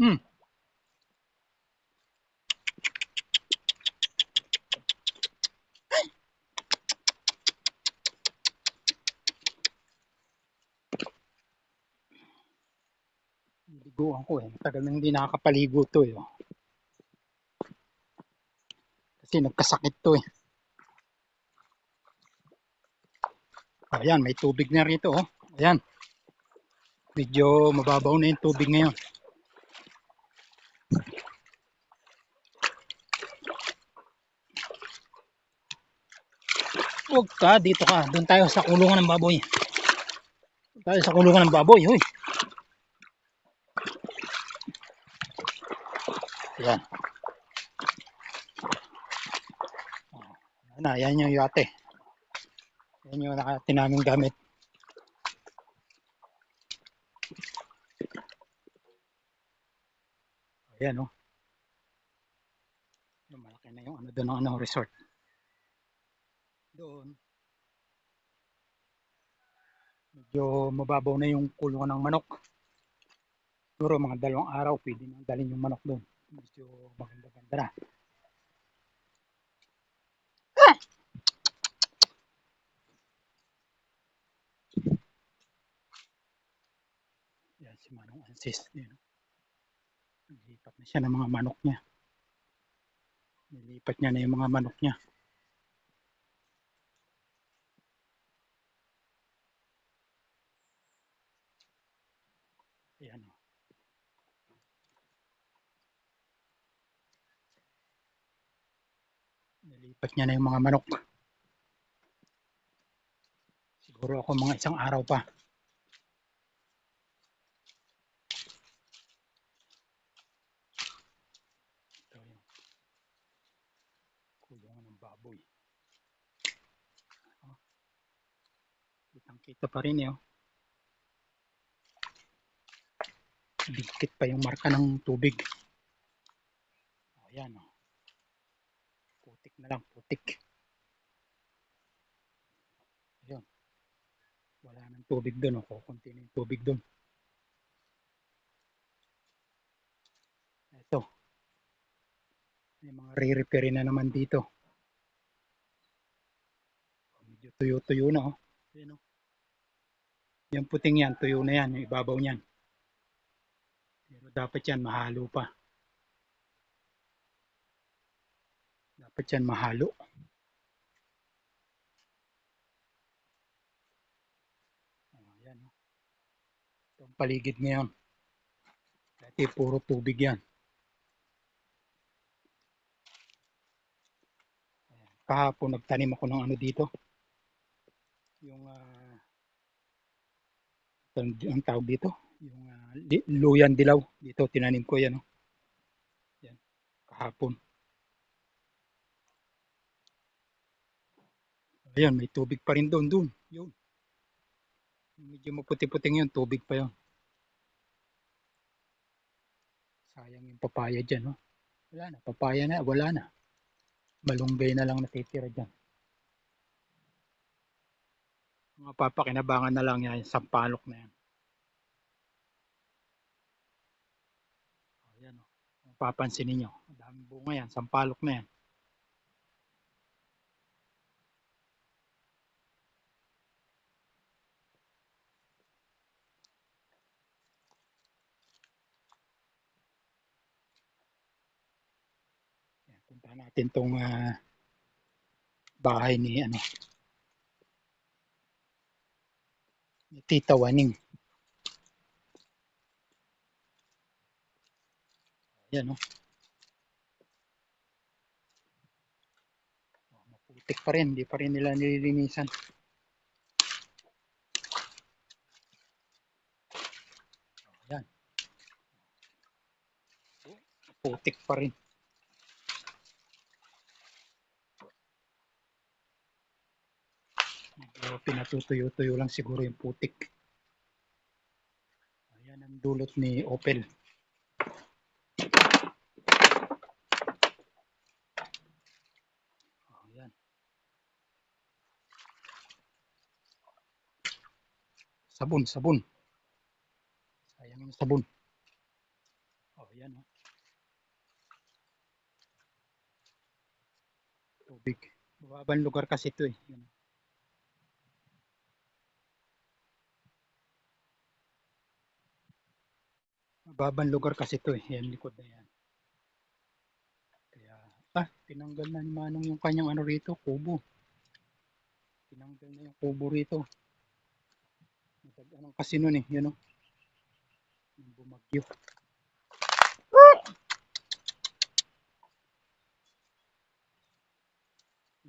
Hmm. Niliguan ko eh. Tagal nang hindi nakakapaligo to eh. oh. Kasi nagkasakit to eh. Ayan, may tubig na rito oh. Ayan. Medyo mababaw na yung tubig ngayon. Huwag ka, dito ka. Doon tayo sa kulungan ng baboy. Doon tayo sa kulungan ng baboy. Huy. Ayan. Ayan na, yan yung yate. Yan yung nakati namin gamit. Ayan oh. Malaki na yung ano doon ng ano, resort. Doon. Medyo mababaw na yung kulungan ng manok. Siguro mga dalawang araw pwede nang dalhin yung manok doon. Medyo maganda-ganda na. Yan si Manong Ansis. Nilipat na siya ng mga manok niya. Nilipat niya na yung mga manok niya. Ayan o. Nilipat niya na yung mga manok. Siguro ako mga isang araw pa. Kitang kita pa rin eh. Oh. Dikit pa yung marka ng tubig. Ayan oh. Putik na lang, putik. Ayun. Wala nang tubig doon. Oh. Kukunti na yung tubig doon. Ito. May mga re-repair na naman dito. Medyo tuyo-tuyo na oh. Ayan oh. Yung puting yan, tuyo na yan. Yung ibabaw niyan. Pero dapat yan mahalo pa. Dapat yan mahalo. Ayan oh. Ito ang paligid ngayon. Dati puro tubig yan. Kahapon nagtanim ako ng ano dito. Yung ah ang, tawag dito, yung li- luyan dilaw. Dito tinanim ko yan. Oh. Yan. Kahapon. Ayan, may tubig pa rin doon, doon. Yun. Medyo maputi-puting yun, tubig pa yun. Sayang yung papaya dyan, no? Wala na, papaya na, wala na. Malunggay na lang natitira dyan. Mga papakinabangan na lang yan, sampalok na yan. Ayan, oh. Kung papansin ninyo, ang daming bunga yan, sampalok na. Yan, punta natin tong ah, bahay ni ano ni Tita Waning. Ayan oh. Oh, Maputik pa rin, hindi pa rin nila nililinisan. Oh, Ayan. Maputik pa rin. So, pinatutuyo-tuyo lang siguro yung putik. Ayan ang dulot ni Opel. Ayan. Sabon, sabon. Sayang yung sabon. Oh, ayan o. Oh. Tubig. Babang lugar kasi ito eh. Ayan. Mababang lugar kasi ito eh. Yan likod na yan. Kaya, ah, tinanggal na ni Manong yung kanyang ano rito, kubo. Tinanggal na yung kubo rito. Anong kasi nun eh, yun o. Yung bumagyo.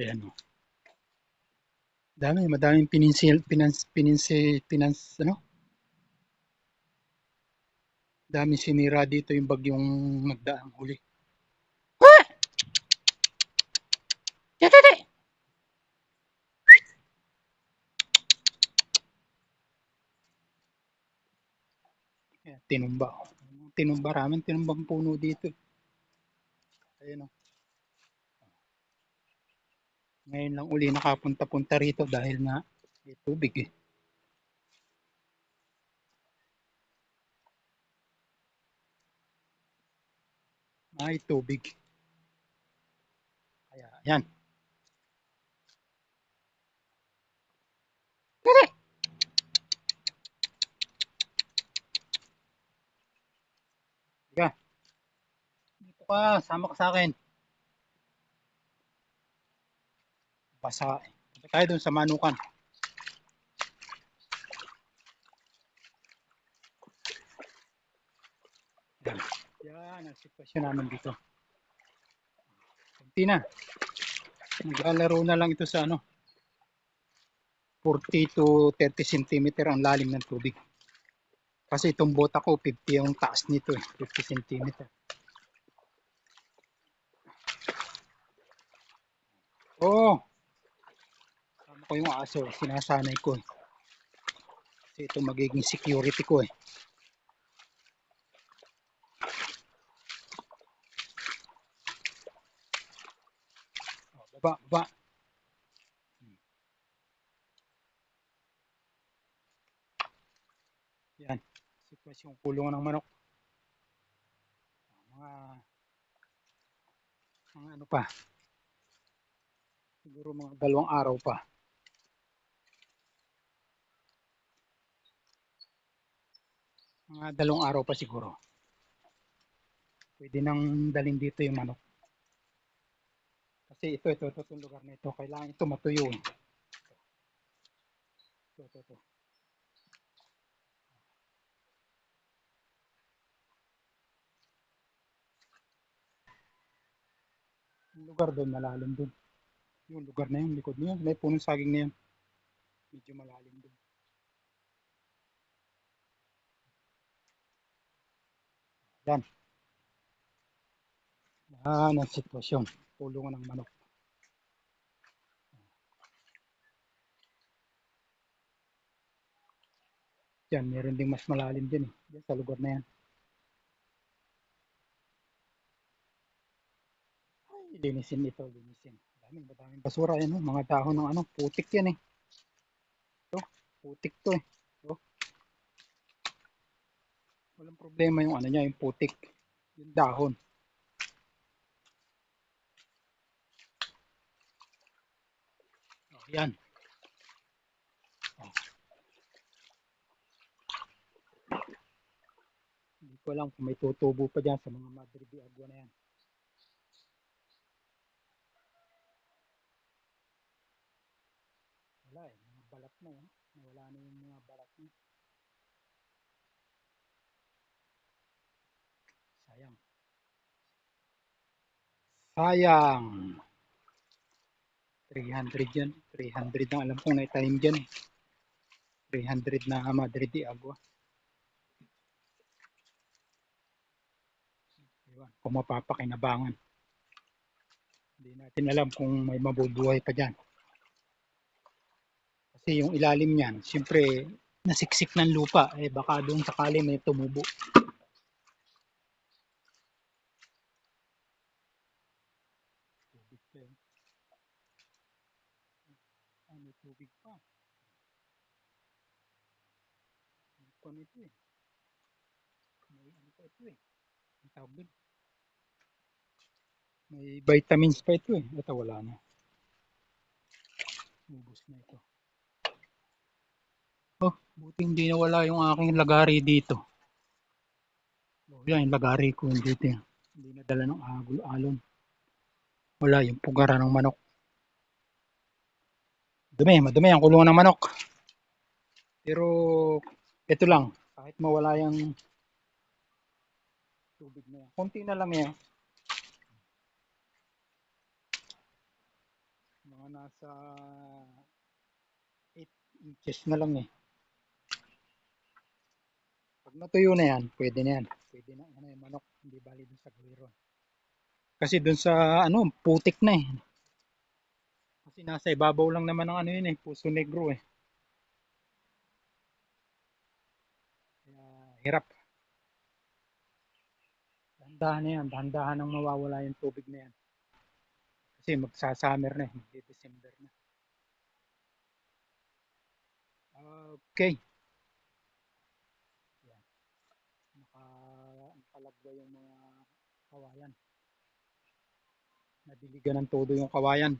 Ayan o. Dami, madaming pininsil, pinans, pininsi, pinans, ano? Dami sinira dito yung bagyong nagdaang huli. Ayan, tinumba. Tinumba, ramen tinumbang puno dito. Ayan o. Ngayon lang uli nakapunta-punta rito dahil nga may tubig eh. May tubig. Kaya, yan. Sige. Dito ka, sama ka sa akin. Basa. eh. Punta tayo dun sa manukan. Yan. Yan ang sitwasyon namin dito. Kunti na. Naglalaro na lang ito sa ano. 40 to 30 cm ang lalim ng tubig. Kasi itong bota ko 50 yung taas nito eh. 50 cm. Oh, Kasama ko yung aso. Sinasanay ko eh. Kasi ito magiging security ko eh. Oh, baba, baba. Yan. Sitwasyon kulungan ng manok. Mga mga ano pa. Siguro mga dalawang araw pa. Mga dalawang araw pa siguro. Pwede nang dalhin dito yung manok. Kasi ito, ito, ito, itong lugar na ito. Kailangan ito matuyo. Ito, ito, ito. Yung lugar doon, malalim doon. Yung lugar na yun, likod niya, may punong saging na yun. Medyo malalim doon. Yan. Yan ang sitwasyon. Pulungan ng manok. Yan, meron ding mas malalim din eh. Yan, sa lugar na yan. Ay, linisin ito, linisin. Daming, madaming basura yan, oh. mga dahon ng ano, putik yan eh. Ito, putik to eh. Ito. Walang problema yung ano niya, yung putik. Yung dahon. Yan. Oh. Hindi ko alam kung may tutubo pa dyan sa mga Madre de Agua na yan. Wala eh, mga balat na yan. Wala na yung mga balat niya. Sayang. Sayang. 300 yan. 300 ang alam kong naitanim dyan eh. 300 na Madre de Agua. Ewan, kung mapapakinabangan. Hindi natin alam kung may mabubuhay pa dyan. Kasi yung ilalim niyan, siyempre, nasiksik ng lupa. Eh, baka doon sakali may tumubo. Tubig pa yun. Ah, may tubig pa. May pa nito eh. May ano pa ito eh. Ang tawag doon. May vitamins pa ito eh. Ito wala na. Ubus na ito. Oh, buti hindi nawala yung aking lagari dito. Oh, yan, yung lagari ko dito. yan. Hindi nadala ng agul alon. Wala yung pugara ng manok. Dumi, madumi ang kulungan ng manok. Pero ito lang, kahit mawala yung tubig na yan. Konti na lang yan. Mga nasa 8 inches na lang eh. Pag natuyo na yan, pwede na yan. Pwede na ano yung manok, hindi bali dun sa gawiro. Kasi dun sa ano, putik na eh. Kasi nasa ibabaw lang naman ng ano yun eh, puso negro eh. Kaya hirap. Dahan-dahan na yan, dahan-dahan ang mawawala yung tubig na yan. Kasi magsa-summer na eh, magde-December na. Okay. Yan. Naka, nakalagwa yung mga kawayan. Nadiligan ng todo yung kawayan.